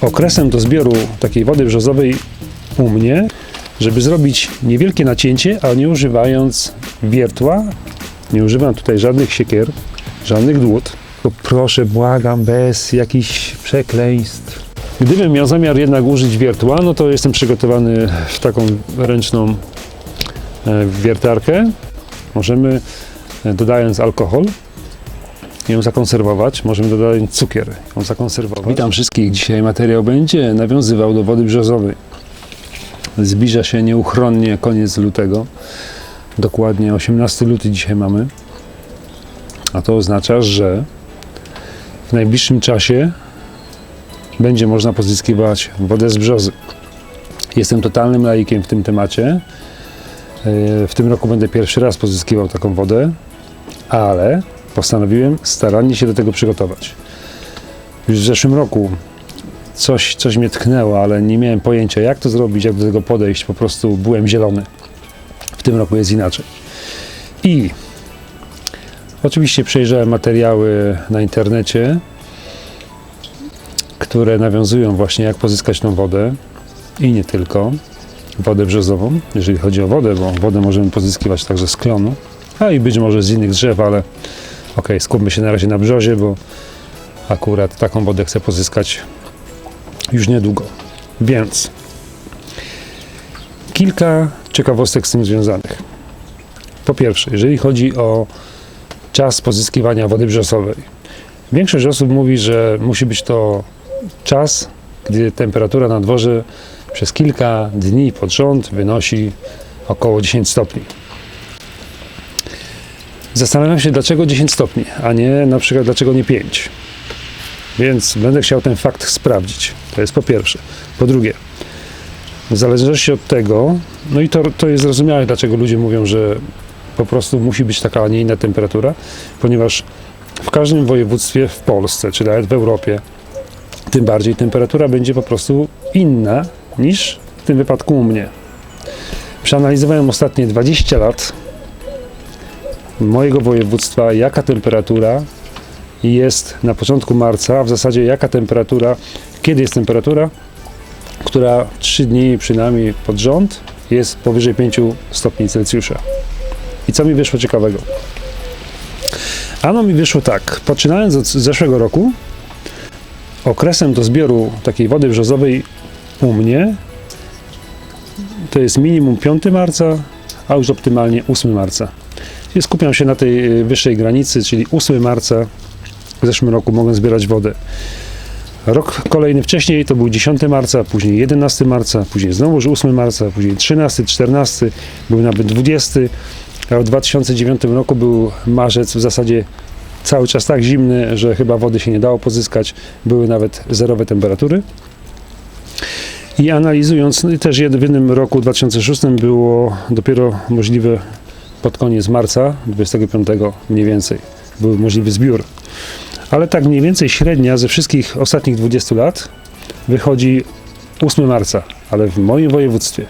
Okresem do zbioru takiej wody brzozowej u mnie, żeby zrobić niewielkie nacięcie, a nie używając wiertła, nie używam tutaj żadnych siekier, żadnych dłut. Tylko proszę, błagam, bez jakichś przekleństw. Gdybym miał zamiar jednak użyć wiertła, no to jestem przygotowany w taką ręczną e, wiertarkę. Możemy, e, dodając alkohol, ją zakonserwować. Możemy dodać cukier, ją zakonserwować. Witam wszystkich. Dzisiaj materiał będzie nawiązywał do wody brzozowej. Zbliża się nieuchronnie koniec lutego. Dokładnie 18 luty dzisiaj mamy. A to oznacza, że w najbliższym czasie będzie można pozyskiwać wodę z brzozy. Jestem totalnym laikiem w tym temacie. Yy, W tym roku będę pierwszy raz pozyskiwał taką wodę, ale postanowiłem starannie się do tego przygotować. Już w zeszłym roku coś, coś mnie tknęło, ale nie miałem pojęcia, jak to zrobić, jak do tego podejść. Po prostu byłem zielony. W tym roku jest inaczej. I oczywiście przejrzałem materiały na internecie, które nawiązują właśnie, jak pozyskać tą wodę i nie tylko. Wodę brzozową, jeżeli chodzi o wodę, bo wodę możemy pozyskiwać także z klonu, a i być może z innych drzew, ale ok, skupmy się na razie na brzozie, bo akurat taką wodę chcę pozyskać już niedługo. Więc kilka ciekawostek z tym związanych. Po pierwsze, jeżeli chodzi o czas pozyskiwania wody brzozowej. Większość osób mówi, że musi być to czas, gdy temperatura na dworze przez kilka dni pod rząd wynosi około 10 stopni. Zastanawiam się, dlaczego 10 stopni, a nie na przykład dlaczego nie 5. Więc będę chciał ten fakt sprawdzić. To jest po pierwsze. Po drugie, w zależności od tego, no i to, to jest zrozumiałe, dlaczego ludzie mówią, że po prostu musi być taka, a nie inna temperatura, ponieważ w każdym województwie w Polsce, czy nawet w Europie, tym bardziej temperatura będzie po prostu inna niż w tym wypadku u mnie. Przeanalizowałem ostatnie 20 lat mojego województwa, jaka temperatura jest na początku marca, a w zasadzie jaka temperatura, kiedy jest temperatura, która 3 dni przynajmniej pod rząd jest powyżej 5 stopni Celsjusza. I co mi wyszło ciekawego? Ano mi wyszło tak, poczynając od zeszłego roku, okresem do zbioru takiej wody brzozowej u mnie to jest minimum 5 marca, a już optymalnie 8 marca. Skupiam się na tej y, wyższej granicy, czyli 8 marca w zeszłym roku mogłem zbierać wodę. Rok kolejny wcześniej to był 10 marca, później 11 marca, później znowu 8 marca, później 13, 14, był nawet 20, a w 2009 roku był marzec w zasadzie cały czas tak zimny, że chyba wody się nie dało pozyskać, były nawet zerowe temperatury. I analizując, no też w jednym roku 2006 było dopiero możliwe pod koniec marca 25 mniej więcej był możliwy zbiór. Ale tak mniej więcej średnia ze wszystkich ostatnich 20 lat wychodzi 8 marca, ale w moim województwie.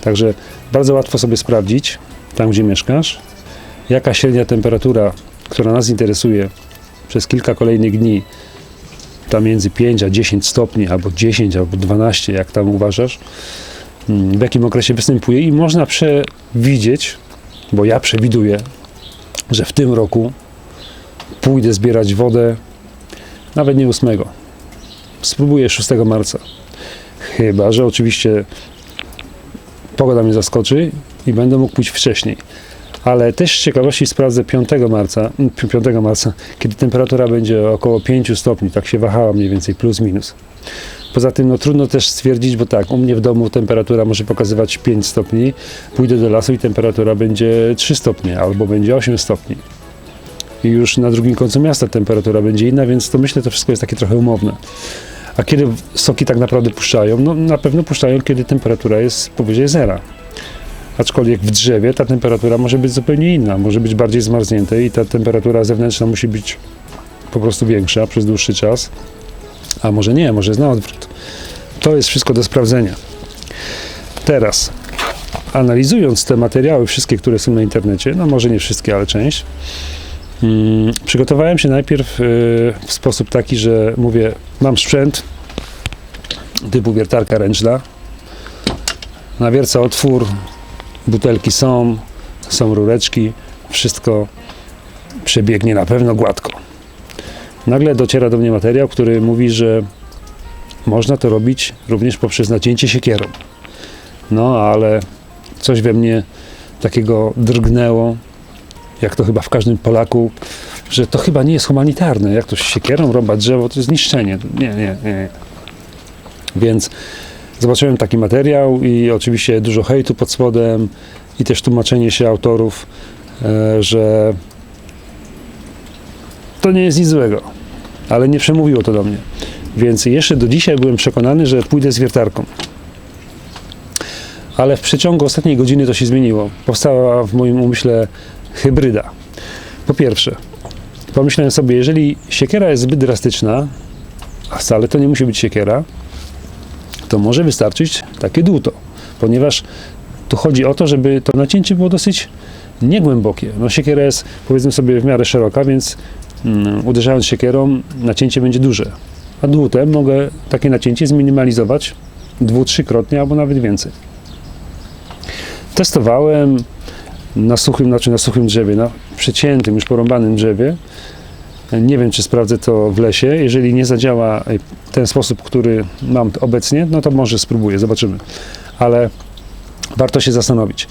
Także bardzo łatwo sobie sprawdzić, tam gdzie mieszkasz, jaka średnia temperatura, która nas interesuje przez kilka kolejnych dni, tam między 5 a 10 stopni, albo 10, albo 12, jak tam uważasz, mm, w jakim okresie występuje i można przewidzieć, bo ja przewiduję, że w tym roku pójdę zbierać wodę nawet nie 8. Spróbuję 6 marca. Chyba, że oczywiście pogoda mnie zaskoczy i będę mógł pójść wcześniej. Ale też z ciekawości sprawdzę 5 marca, mm, 5 marca, kiedy temperatura będzie około 5 stopni, tak się wahała mniej więcej, plus minus. Poza tym no, trudno też stwierdzić, bo tak, u mnie w domu temperatura może pokazywać 5 stopni, pójdę do lasu i temperatura będzie 3 stopnie albo będzie 8 stopni. I już na drugim końcu miasta temperatura będzie inna, więc to myślę, to wszystko jest takie trochę umowne. A kiedy soki tak naprawdę puszczają? No na pewno puszczają, kiedy temperatura jest powyżej zera. Aczkolwiek w drzewie ta temperatura może być zupełnie inna, może być bardziej zmarznięte i ta temperatura zewnętrzna musi być po prostu większa przez dłuższy czas. A może nie, może jest na odwrót. To jest wszystko do sprawdzenia. Teraz, analizując te materiały, wszystkie, które są na internecie, no może nie wszystkie, ale część, Mm, Przygotowałem się najpierw y, w sposób taki, że mówię, mam sprzęt typu wiertarka ręczna, nawierca otwór, butelki są, są rureczki, wszystko przebiegnie na pewno gładko. Nagle dociera do mnie materiał, który mówi, że można to robić również poprzez nacięcie siekierą. No ale coś we mnie takiego drgnęło, jak to chyba w każdym Polaku, że to chyba nie jest humanitarne. Jak to siekierą rąbać drzewo, to jest niszczenie. Nie, nie, nie. Więc zobaczyłem taki materiał i oczywiście dużo hejtu pod spodem i też tłumaczenie się autorów, e, że to nie jest nic złego, ale nie przemówiło to do mnie. Więc jeszcze do dzisiaj byłem przekonany, że pójdę z wiertarką. Ale w przeciągu ostatniej godziny to się zmieniło. Powstała w moim umyśle hybryda. Po pierwsze, pomyślałem sobie, jeżeli siekiera jest zbyt drastyczna, a wcale to nie musi być siekiera, to może wystarczyć takie dłuto, ponieważ tu chodzi o to, żeby to nacięcie było dosyć niegłębokie. No siekiera jest powiedzmy sobie w miarę szeroka, więc mm, uderzając siekierą nacięcie będzie duże. A dłutem mogę takie nacięcie zminimalizować dwu, trzykrotnie albo nawet więcej. Testowałem na suchym, znaczy na suchym drzewie, na przeciętym, już porąbanym drzewie. Nie wiem, czy sprawdzę to w lesie. Jeżeli nie zadziała ten sposób, który mam obecnie, no to może spróbuję, zobaczymy. Ale warto się zastanowić.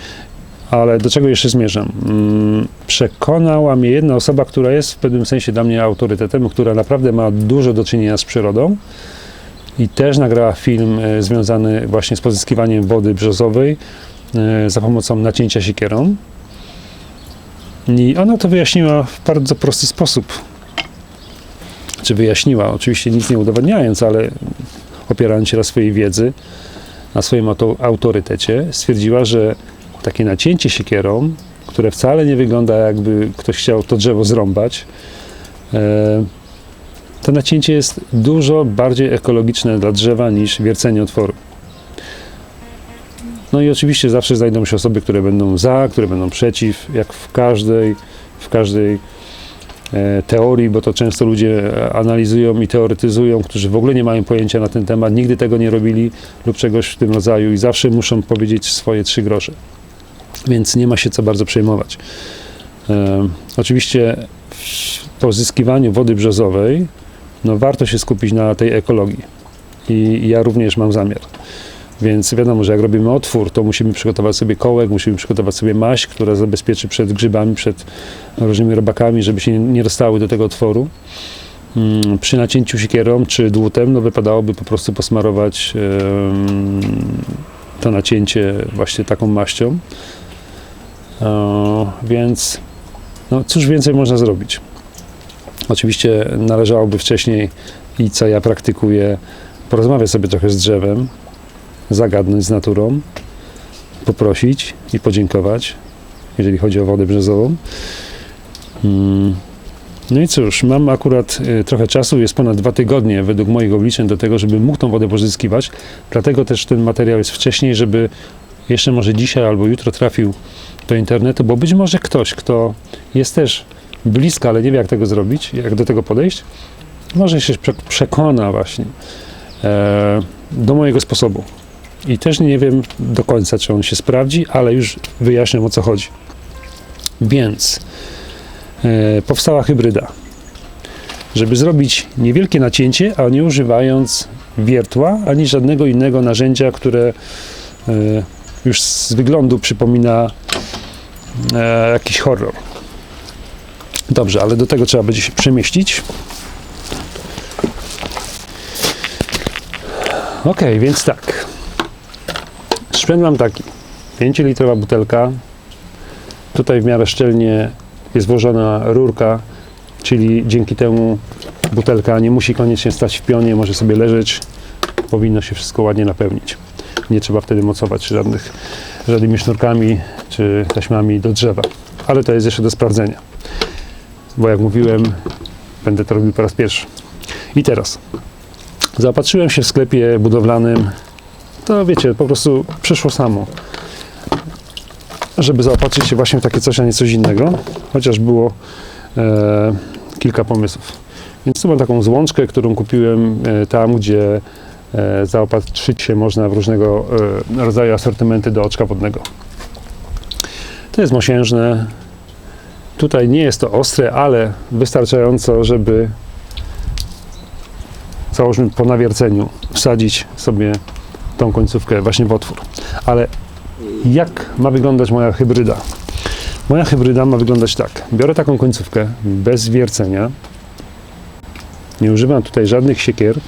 Ale do czego jeszcze zmierzam? Mm, Przekonała mnie jedna osoba, która jest w pewnym sensie dla mnie autorytetem, która naprawdę ma dużo do czynienia z przyrodą i też nagrała film e, związany właśnie z pozyskiwaniem wody brzozowej e, za pomocą nacięcia siekierą. I ona to wyjaśniła w bardzo prosty sposób. Czy wyjaśniła, oczywiście nic nie udowadniając, ale opierając się na swojej wiedzy, na swoim auto, autorytecie, stwierdziła, że takie nacięcie siekierą, które wcale nie wygląda jakby ktoś chciał to drzewo zrąbać, e, to nacięcie jest dużo bardziej ekologiczne dla drzewa niż wiercenie otworu. No i oczywiście zawsze znajdą się osoby, które będą za, które będą przeciw, jak w każdej, w każdej e, teorii, bo to często ludzie analizują i teoretyzują, którzy w ogóle nie mają pojęcia na ten temat, nigdy tego nie robili lub czegoś w tym rodzaju i zawsze muszą powiedzieć swoje trzy grosze. Więc nie ma się co bardzo przejmować. E, oczywiście w pozyskiwaniu wody brzozowej no warto się skupić na tej ekologii i ja również mam zamiar. Więc wiadomo, że jak robimy otwór, to musimy przygotować sobie kołek, musimy przygotować sobie maść, która zabezpieczy przed grzybami, przed różnymi robakami, żeby się nie dostały do tego otworu. Mm, Przy nacięciu siekierą czy dłutem, no wypadałoby po prostu posmarować to nacięcie właśnie taką maścią. E, Więc no cóż więcej można zrobić? Oczywiście należałoby wcześniej i co ja praktykuję, porozmawiać sobie trochę z drzewem, zagadnąć z naturą, poprosić i podziękować, jeżeli chodzi o wodę brzozową. Mm. No i cóż, mam akurat y, trochę czasu, jest ponad dwa tygodnie według moich obliczeń do tego, żeby mógł tą wodę pozyskiwać, dlatego też ten materiał jest wcześniej, żeby jeszcze może dzisiaj albo jutro trafił do internetu, bo być może ktoś, kto jest też blisko, ale nie wie jak tego zrobić, jak do tego podejść, może się prze- przekona właśnie e, do mojego sposobu. I też nie wiem do końca, czy on się sprawdzi, ale już wyjaśniam o co chodzi. Więc e, powstała hybryda. Żeby zrobić niewielkie nacięcie, a nie używając wiertła ani żadnego innego narzędzia, które e, już z wyglądu przypomina e, jakiś horror. Dobrze, ale do tego trzeba będzie się przemieścić. Ok, więc tak. Sprzęt mam taki. 5-litrowa butelka. Tutaj w miarę szczelnie jest włożona rurka, czyli dzięki temu butelka nie musi koniecznie stać w pionie, może sobie leżeć. Powinno się wszystko ładnie napełnić. Nie trzeba wtedy mocować żadnych, żadnymi sznurkami czy taśmami do drzewa. Ale to jest jeszcze do sprawdzenia. Bo jak mówiłem, będę to robił po raz pierwszy. I teraz. Zaopatrzyłem się w sklepie budowlanym to wiecie, po prostu przyszło samo. Żeby zaopatrzyć się właśnie w takie coś, a nie coś innego. Chociaż było e, kilka pomysłów. Więc tu mam taką złączkę, którą kupiłem e, tam, gdzie zaopatrzyć się można w różnego e, rodzaju asortymenty do oczka wodnego. To jest mosiężne. Tutaj nie jest to ostre, ale wystarczająco, żeby załóżmy po nawierceniu wsadzić sobie tą końcówkę właśnie w otwór. Ale jak ma wyglądać moja hybryda? Moja hybryda ma wyglądać tak. Biorę taką końcówkę bez wiercenia. Nie używam tutaj żadnych siekier,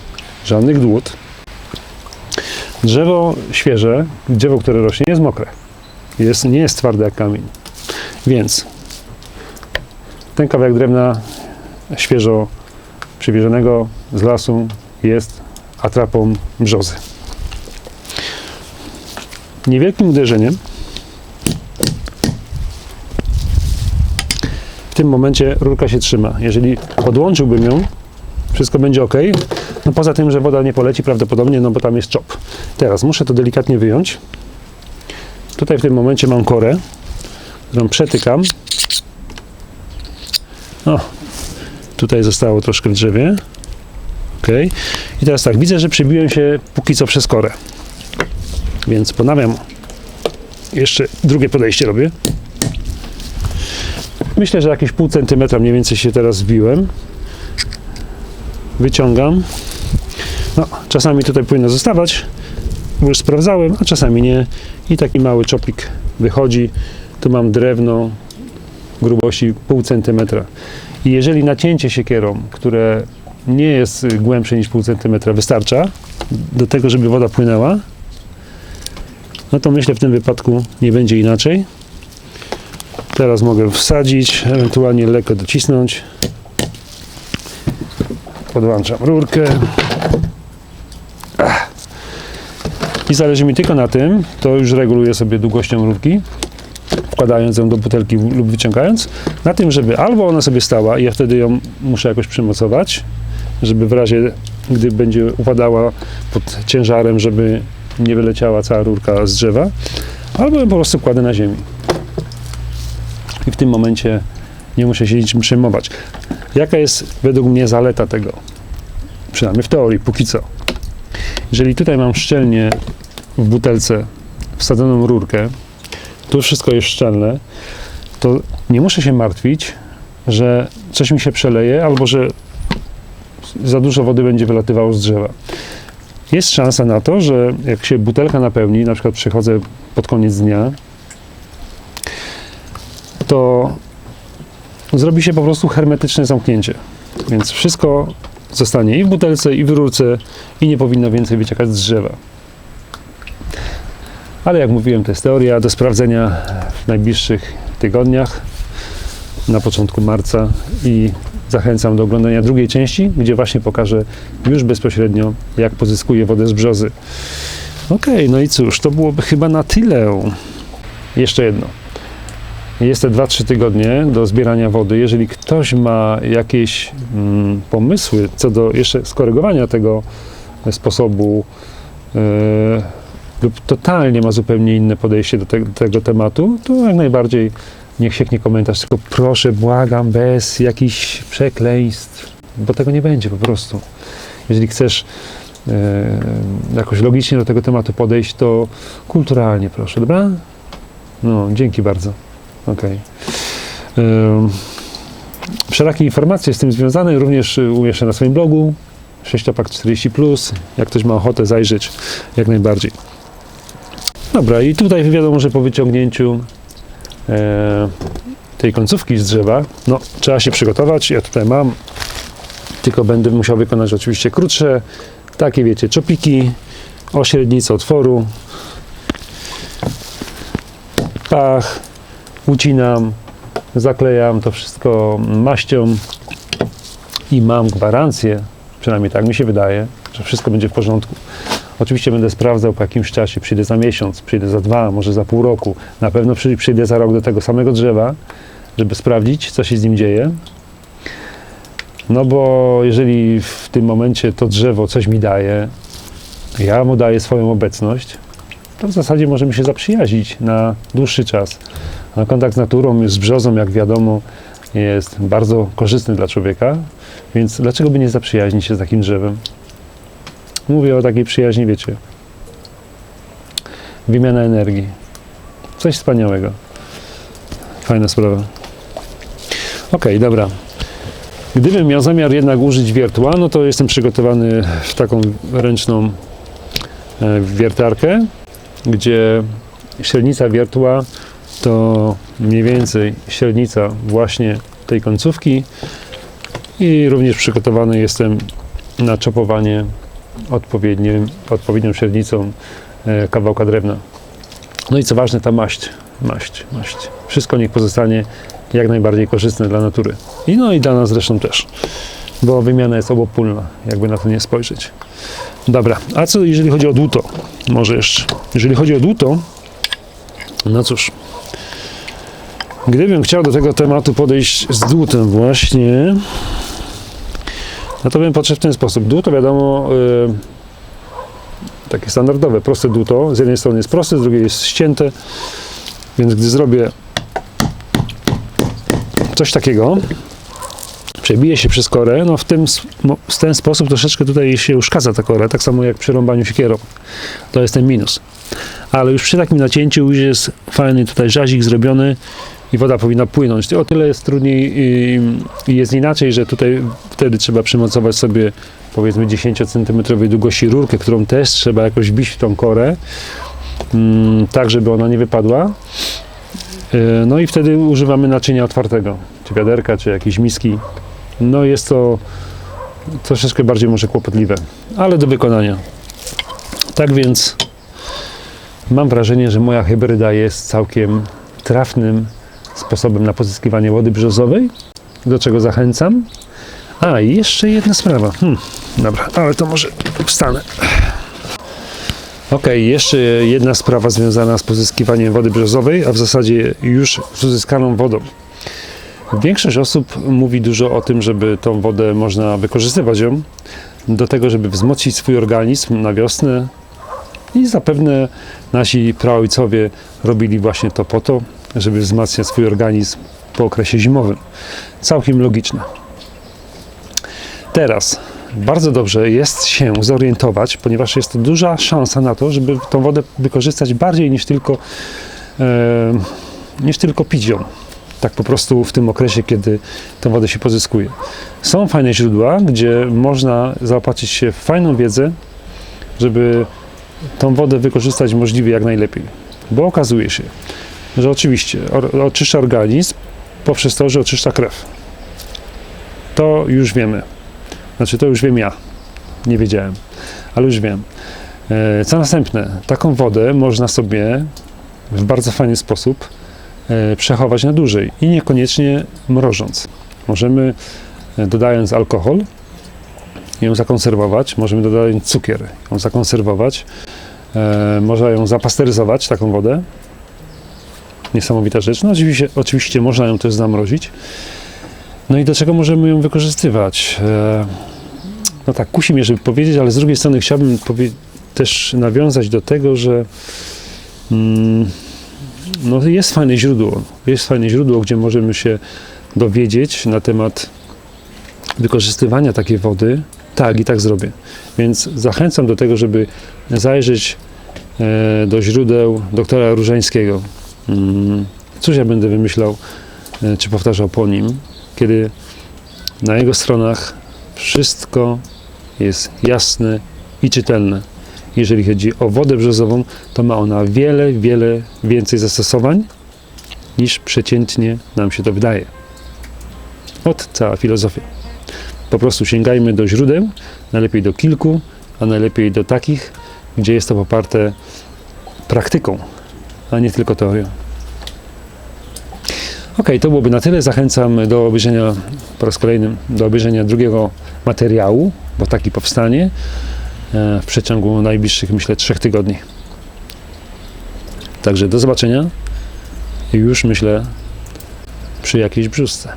żadnych dłut. Drzewo świeże, drzewo, które rośnie, jest mokre. Jest, nie jest twarde jak kamień. Więc ten kawałek drewna świeżo przywiezionego z lasu jest atrapą brzozy. Niewielkim uderzeniem w tym momencie rurka się trzyma. Jeżeli podłączyłbym ją, wszystko będzie ok. No poza tym, że woda nie poleci prawdopodobnie, no bo tam jest czop. Teraz muszę to delikatnie wyjąć. Tutaj w tym momencie mam korę, którą przetykam. O, tutaj zostało troszkę w drzewie. Ok. I teraz tak, widzę, że przybiłem się póki co przez korę. Więc ponawiam. Jeszcze drugie podejście robię. Myślę, że jakieś pół centymetra mniej więcej się teraz wbiłem. Wyciągam. No, czasami tutaj powinno zostawać, bo już sprawdzałem, a czasami nie. I taki mały czopik wychodzi. Tu mam drewno grubości pół centymetra. I jeżeli nacięcie siekierą, które nie jest głębsze niż pół centymetra, wystarcza do tego, żeby woda płynęła, no to myślę w tym wypadku nie będzie inaczej. Teraz mogę wsadzić, ewentualnie lekko docisnąć. Podłączam rurkę. I zależy mi tylko na tym, to już reguluję sobie długością rurki, wkładając ją do butelki lub wyciągając, na tym, żeby albo ona sobie stała i ja wtedy ją muszę jakoś przymocować, żeby w razie, gdy będzie upadała pod ciężarem, żeby nie wyleciała cała rurka z drzewa, albo ją po prostu kładę na ziemi. I w tym momencie nie muszę się niczym przejmować. Jaka jest według mnie zaleta tego? Przynajmniej w teorii, póki co. Jeżeli tutaj mam szczelnie w butelce wsadzoną rurkę, tu wszystko jest szczelne, to nie muszę się martwić, że coś mi się przeleje albo że za dużo wody będzie wylatywało z drzewa. Jest szansa na to, że jak się butelka napełni, na przykład przychodzę pod koniec dnia, to zrobi się po prostu hermetyczne zamknięcie. Więc wszystko zostanie i w butelce, i w rurce, i nie powinno więcej wyciekać z drzewa. Ale jak mówiłem, to jest teoria do sprawdzenia w najbliższych tygodniach, na początku marca i zachęcam do oglądania drugiej części, gdzie właśnie pokażę już bezpośrednio, jak pozyskuję wodę z brzozy. Ok, no i cóż, to byłoby chyba na tyle. Jeszcze jedno. Jest te 2-3 tygodnie do zbierania wody. Jeżeli ktoś ma jakieś mm, pomysły co do jeszcze skorygowania tego sposobu, yy, lub totalnie ma zupełnie inne podejście do, te, do tego tematu, to jak najbardziej niech sieknie komentarz, tylko proszę, błagam, bez jakichś przekleństw, bo tego nie będzie po prostu. Jeżeli chcesz e, jakoś logicznie do tego tematu podejść, to kulturalnie proszę, dobra? No, dzięki bardzo. Okej. Okay. Wszelakie informacje z tym związane również umieszczę na swoim blogu 6opak 40, jak ktoś ma ochotę zajrzeć, jak najbardziej. Dobra, i tutaj wiadomo, że po wyciągnięciu e, tej końcówki z drzewa, no trzeba się przygotować. Ja tutaj mam, tylko będę musiał wykonać oczywiście krótsze, takie wiecie, czopiki o średnicy otworu. Pach, ucinam, zaklejam to wszystko maścią i mam gwarancję, przynajmniej tak mi się wydaje, że wszystko będzie w porządku. Oczywiście będę sprawdzał po jakimś czasie, przyjdę za miesiąc, przyjdę za dwa, może za pół roku. Na pewno przyjdę za rok do tego samego drzewa, żeby sprawdzić, co się z nim dzieje. No bo jeżeli w tym momencie to drzewo coś mi daje, ja mu daję swoją obecność, to w zasadzie możemy się zaprzyjaźnić na dłuższy czas. Kontakt z naturą, z brzozą, jak wiadomo, jest bardzo korzystny dla człowieka, więc dlaczego by nie zaprzyjaźnić się z takim drzewem? Mówię o takiej przyjaźni, wiecie. Wymiana energii. Coś wspaniałego. Fajna sprawa. Okej, dobra. Gdybym miał zamiar jednak użyć wiertła, no to jestem przygotowany w taką ręczną e, wiertarkę, gdzie średnica wiertła to mniej więcej średnica właśnie tej końcówki i również przygotowany jestem na czopowanie odpowiednią średnicą e, kawałka drewna. No i co ważne, ta maść, maść, maść. Wszystko niech pozostanie jak najbardziej korzystne dla natury. I no i dla nas zresztą też, bo wymiana jest obopólna, jakby na to nie spojrzeć. Dobra, a co jeżeli chodzi o dłuto? Może jeszcze. Jeżeli chodzi o dłuto, no cóż, gdybym chciał do tego tematu podejść z dłutem właśnie, no to bym podszedł w ten sposób. Dłuto wiadomo, y, takie standardowe, proste dłuto. Z jednej strony jest proste, z drugiej jest ścięte, więc gdy zrobię coś takiego, przebije się przez korę, no w, tym, no w ten sposób troszeczkę tutaj się uszkadza ta kora, tak samo jak przy rąbaniu siekierą. To jest ten minus. Ale już przy takim nacięciu już jest fajny tutaj żazik zrobiony i woda powinna płynąć. O tyle jest trudniej i, jest inaczej, że tutaj wtedy trzeba przymocować sobie powiedzmy 10 cm długości rurkę, którą też trzeba jakoś wbić w tą korę, mm, tak żeby ona nie wypadła. E, No i wtedy używamy naczynia otwartego, czy wiaderka, czy jakiejś miski. No jest to troszeczkę bardziej może kłopotliwe, ale do wykonania. Tak więc mam wrażenie, że moja hybryda jest całkiem trafnym sposobem na pozyskiwanie wody brzozowej, do czego zachęcam. A, i jeszcze jedna sprawa. Hmm, dobra, ale to może wstanę. Okej, jeszcze jedna sprawa związana z pozyskiwaniem wody brzozowej, a w zasadzie już z uzyskaną wodą. Większość osób mówi dużo o tym, żeby tą wodę można wykorzystywać ją do tego, żeby wzmocnić swój organizm na wiosnę i zapewne nasi praojcowie robili właśnie to po to, żeby wzmacniać swój organizm po okresie zimowym. Całkiem logiczne. Teraz bardzo dobrze jest się zorientować, ponieważ jest to duża szansa na to, żeby tą wodę wykorzystać bardziej niż tylko, e, niż tylko pić ją. Tak po prostu w tym okresie, kiedy tę wodę się pozyskuje. Są fajne źródła, gdzie można zaopatrzyć się w fajną wiedzę, żeby tą wodę wykorzystać możliwie jak najlepiej. Bo okazuje się, że oczywiście or, oczyszcza organizm poprzez to, że oczyszcza krew. To już wiemy. Znaczy, to już wiem ja. Nie wiedziałem, ale już wiem. E, Co następne? Taką wodę można sobie w bardzo fajny sposób e, przechować na dłużej i niekoniecznie mrożąc. Możemy, e, dodając alkohol, ją zakonserwować, możemy dodając cukier, ją zakonserwować, można ją zapasteryzować, taką wodę. Niesamowita rzecz. No oczywiście, oczywiście można ją też zamrozić. No i do czego możemy ją wykorzystywać? E, No tak, kusi mnie, żeby powiedzieć, ale z drugiej strony chciałbym też nawiązać do tego, że mm, no jest fajne źródło. Jest fajne źródło, gdzie możemy się dowiedzieć na temat wykorzystywania takiej wody. Tak, i tak zrobię. Więc zachęcam do tego, żeby zajrzeć e, do źródeł doktora Różańskiego. Mm, Cóż ja będę wymyślał, e, czy powtarzał po nim, kiedy na jego stronach wszystko jest jasne i czytelne. Jeżeli chodzi o wodę brzozową, to ma ona wiele, wiele więcej zastosowań niż przeciętnie nam się to wydaje. Ot cała filozofia. Po prostu sięgajmy do źródeł, najlepiej do kilku, a najlepiej do takich, gdzie jest to poparte praktyką, a nie tylko teorią. Ok, to byłoby na tyle. Zachęcam do obejrzenia po raz kolejny, do obejrzenia drugiego materiału, bo taki powstanie e, w przeciągu najbliższych, myślę, trzech tygodni. Także do zobaczenia już myślę przy jakiejś brzusce.